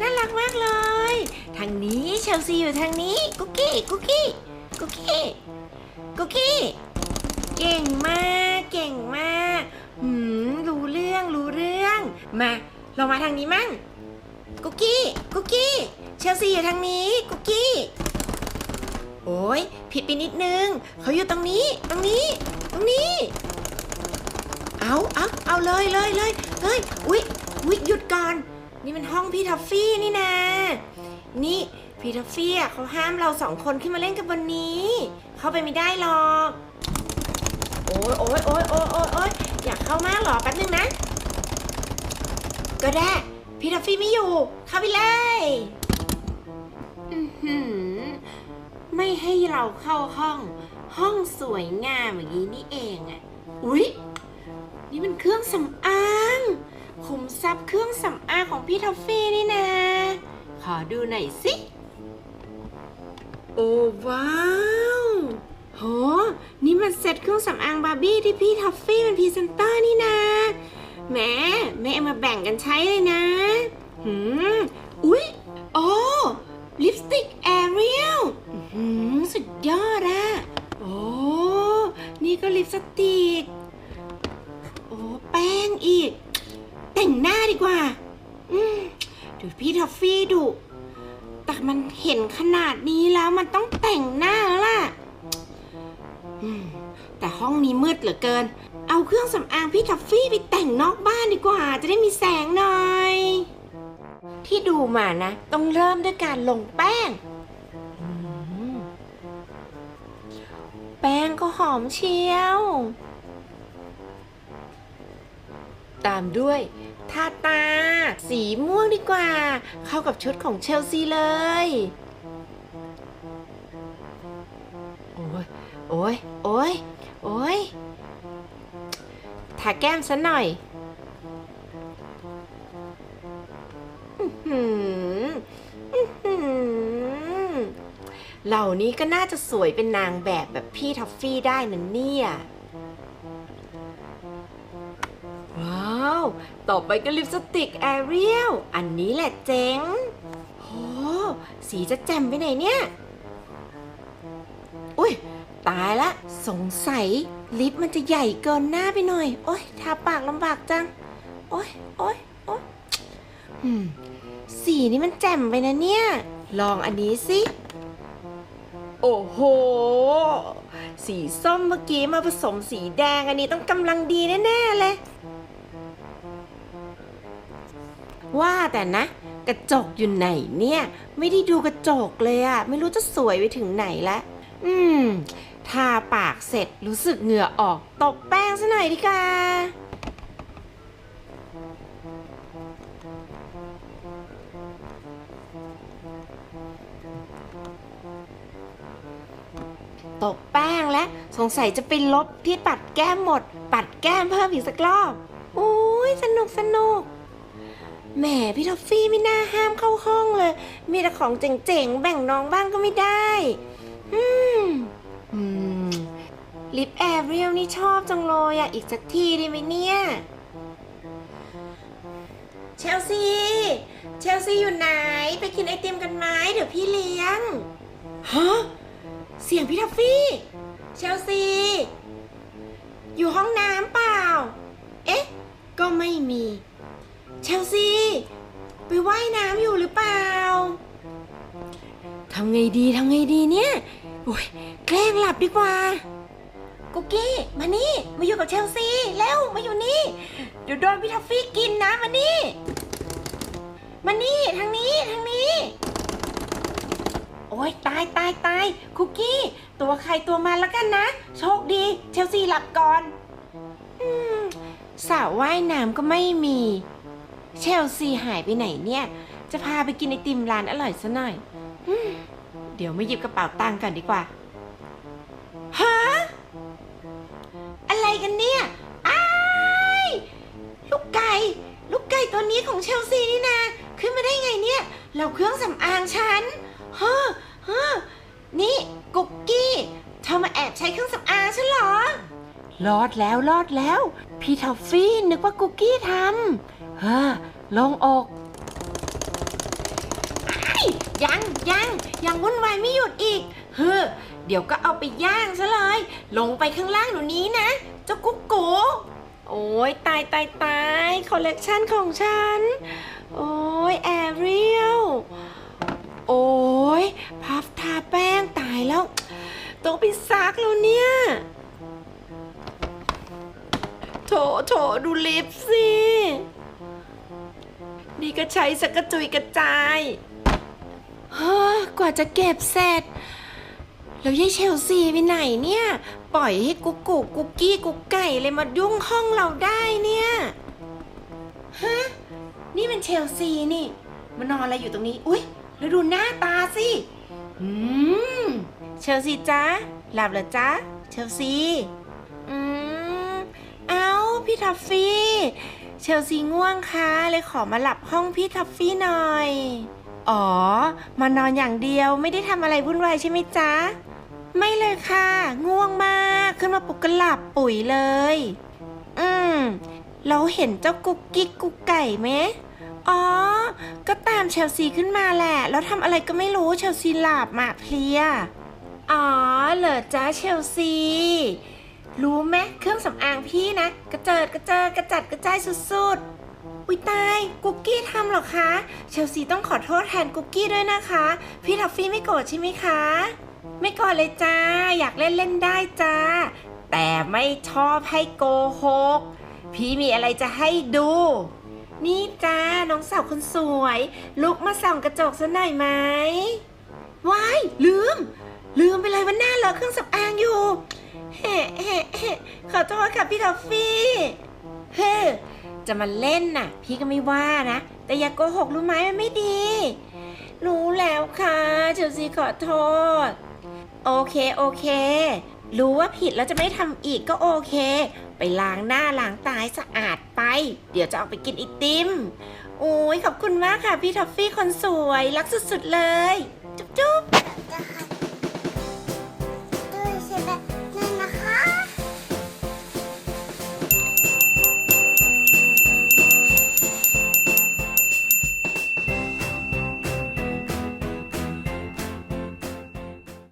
น่ารักมากเลย ทางนี้เชลซีอยู่ทางนี้ กุ๊กกี้ กุ๊กกี้ กุ๊กกี้ กุ๊กกี้ เก่งมาก เก่งมากหืมรู้เรื่อง รู้เรื่อง มาเรามาทางนี้มั่ง กุ๊กกี้ กุ๊กกี้ เชลซีอยู่ทางนี้ กุ๊กกี้ โอ้ยผิดไปนิดนึง เขาอยู่ตรงนี้ ตรงนี้ ตรงนี้ เอาเอาเอาเลยเลยเลยเฮ้ยอุ๊ยอุ๊ยหยุดก่อน นี่มันห้องพี่ทัฟฟี่นี่นะ นี่พี่ทัฟฟี่อะเขาห้ามเราสองคนขึ้นมาเล่นกันบนนี้ เข้าไปไม่ได้หรอก โอ้ยโอ้ยโอ้ยโอ้ยโอ้ยโอยอยากเข้ามากหรอแป๊บนึงนะ ก็ได้พี่ทัฟฟี่ไม่อยู่ เข้าไปเลยอือหือไม่ให้เราเข้าห้อง ห้องสวยงามอย่างนี้นี่เองอะอุ๊ย นี่มันเครื่องสำอา ขุมทรัพย์เครื่องสำอางของพี่ทอฟฟี่นี่นะ ขอดูหน่อยสิ โอ้ว้าวโห นี่มันเซ็ตเครื่องสำอางบาร์บี้ที่พี่ทอฟฟี่เป็นพรีเซนเตอร์นี่นะแหมแม่เอามาแบ่งกันใช้เลยนะ หืม อุ๊ย โอ้ลิปสติกแอเรียลหืม สุดยอดอะโอ้ นี่ก็ลิปสติก โอ้ แป้งอีก แต่งหน้าดีกว่า อืมเดี๋ยวพี่ทอฟฟี่ดุแต่มันเห็นขนาดนี้แล้วมันต้องแต่งหน้าแล้วล่ะ อืม แต่ห้องนี้มืดเหลือเกิน เอาเครื่องสำอางพี่ทอฟฟี่ไปแต่งนอกบ้านดีกว่า จะได้มีแสงหน่อย ที่ดูมานะ ต้องเริ่มด้วยการลงแป้ง แป้งก็หอมเชียว ตามด้วย ทาตา สีม่วงดีกว่า เข้ากับชุดของเชลซีเลย โอ้ย โอ้ย โอ้ย โอ้ย ทาแก้มซะหน่อยเหล่านี้ก็น่าจะสวยเป็นนางแบบแบบพี่ท็อฟฟี่ได้น่ะเนี่ย วต่อไปก็ลิปสติกแอเรียลอันนี้แหละเจ๋งโหสีจะแจ่มไปไหนเนี่ย อุ้ยตายละ สงสัย ลิปมันจะใหญ่เกินหน้าไปหน่อย โอ้ยทาปากลำบากจัง โอ้ยโอ้ยโอ้ยสีนี้มันแจ่มไปนะเนี่ย ลองอันนี้สิ โอ้โห สีส้มเมื่อกี้มาผสมสีแดงอันนี้ต้องกำลังดีแน่ ๆ เลย ว่าแต่นะ กระจกอยู่ไหนเนี่ย ไม่ได้ดูกระจกเลยอะไม่รู้จะสวยไปถึงไหนละ อืม ทาปากเสร็จรู้สึกเหงื่อออก ตบแป้งซะหน่อยดีกว่าตบแป้งและสงสัยจะไปลบที่ปัดแก้มหมด ปัดแก้มเพิ่มอีกสักรอบอุ้ยสนุกสนุก แหมพี่ทอฟฟี่ไม่น่าห้ามเข้าห้องเลย มีแต่ของเจ๋งๆ แบ่งน้องบ้างก็ไม่ได้ อืม อืม ลิปแอร์เรียลนี่ชอบจังเลยอะอีกสักทีได้ไหมเนี่ย เชลซี เชลซีอยู่ไหน ไปกินไอติมกันไหมเดี๋ยวพี่เลี้ยง ฮะ เสียงพี่ทอฟฟี่ เชลซี อยู่ห้องน้ำเปล่า เอ๊ะ ก็ไม่มี เชลซีไปว่ายน้ำอยู่หรือเปล่าทำไงดีทำไงดีเนี่ยโอ้ยแกล้งหลับดีกว่า กุกกี้มานี่มาอยู่กับเชลซีแล้วมาอยู่นี่ เดี๋ยวโดนพี่ทัฟฟี่กินนะมานี่ มานี่ทางนี้ทางนี้ โอ้ยตายตายตายคุกกี้ ตัวใครตัวมันแล้วกันนะ โชคดี เชลซีหลับก่อน อืมสระว่ายน้ำก็ไม่มี เชลซีหายไปไหนเนี่ย จะพาไปกินไอติมร้านอร่อยซะหน่อยอืมเดี๋ยวมาหยิบกระเป๋าตังค์กันดีกว่าฮะอะไรกันเนี่ยอ้ายลูกไก่ ลูกไก่ตัวนี้ของเชลซีนี่นะขึ้นมาได้ไงเนี่ย เราเครื่องสำอางฉันเฮ้อเฮ้อนี่กุกกี้เธอมาแอบใช้เครื่องสำอางฉันเหรอ รอดแล้วรอดแล้ว พี่ทอฟฟี่นึกว่ากุกกี้ทำเฮ้อลงอกยังยังยังวุ่นวายไม่หยุดอีก เฮ้อเดี๋ยวก็เอาไปย่างซะเลย ลงไปข้างล่างหนูนี้นะ เจ้ากุ๊กกโอ้ยตายตายตายคอลเลกชันของฉัน โอ้ยแอเรียลโอ้ยพัฟทาแป้งตายแล้ว ต้องไปซักแล้วเนี่ย โถโถดูลิปสิ นี่ก็ใช้สักระจุยกระจายฮ้อกว่าจะเก็บเสร็จ แล้วยายเชลซีไปไหนเนี่ย ปล่อยให้กุ๊กกุ๊กกุ๊กกี้กุ๊กไก่เลยมายุ่งห้องเราได้เนี่ย ฮะ นี่มันเชลซีนี่ มานอนอะไรอยู่ตรงนี้ อุ๊ยแล้วดูหน้าตาสิอืมเชลซีจ้าหลับเหรอจ๊ะเชลซี อืม ทัฟฟี่ เชลซีง่วงคะเลยขอมาหลับห้องพี่ทัฟฟี่หน่อย อ๋อ มานอนอย่างเดียวไม่ได้ทำอะไรวุ่นวายใช่ไหมจ๊ะ ไม่เลยค่ะ ง่วงมากขึ้นมาปลุกก็หลับปุ๋ยเลย อืม เราเห็นเจ้ากุ๊กกิ๊กกุ๊กไก่ไหมอ๋อ ก็ตามเชลซีขึ้นมาแหละ แล้วทำอะไรก็ไม่รู้เชลซีหลับมาเพลีย อ๋อ เหรอจ้าเชลซี รู้ไหม รื่องสำอางพี่นะ กระเจิดกระเจิดกระจัดกระจายสุดๆ อุ้ยตายกุ๊กกี้ทำหรอคะ เชลซีต้องขอโทษแทนกุ๊กกี้ด้วยนะคะ พี่ทัฟฟี่ไม่โกรธใช่ไหมคะ ไม่โกรธเลยจ้า อยากเล่นเล่นได้จ้า แต่ไม่ชอบให้โกหก พี่มีอะไรจะให้ดู นี่จ้า น้องสาวคนสวย ลุกมาส่องกระจกซะหน่อยไหมว้ายลืม ลืมไปเลยว่าหน้าเลอะเครื่องสำอางอยู่ ขอโทษค่ะพี่ทอฟฟี่เฮ้จะมาเล่นน่ะ พี่ก็ไม่ว่านะ แต่อย่าโกหกรู้ไหมมันไม่ดี รู้แล้วค่ะเชลซีขอโทษ โอเคโอเค รู้ว่าผิดแล้วจะไม่ทำอีกก็โอเค ไปล้างหน้าล้างตาให้สะอาดไป เดี๋ยวจะออกไปกินไอติมโอ้ยขอบคุณมากค่ะพี่ทอฟฟี่คนสวย รักสุดๆเลย จุ๊บจุ๊บ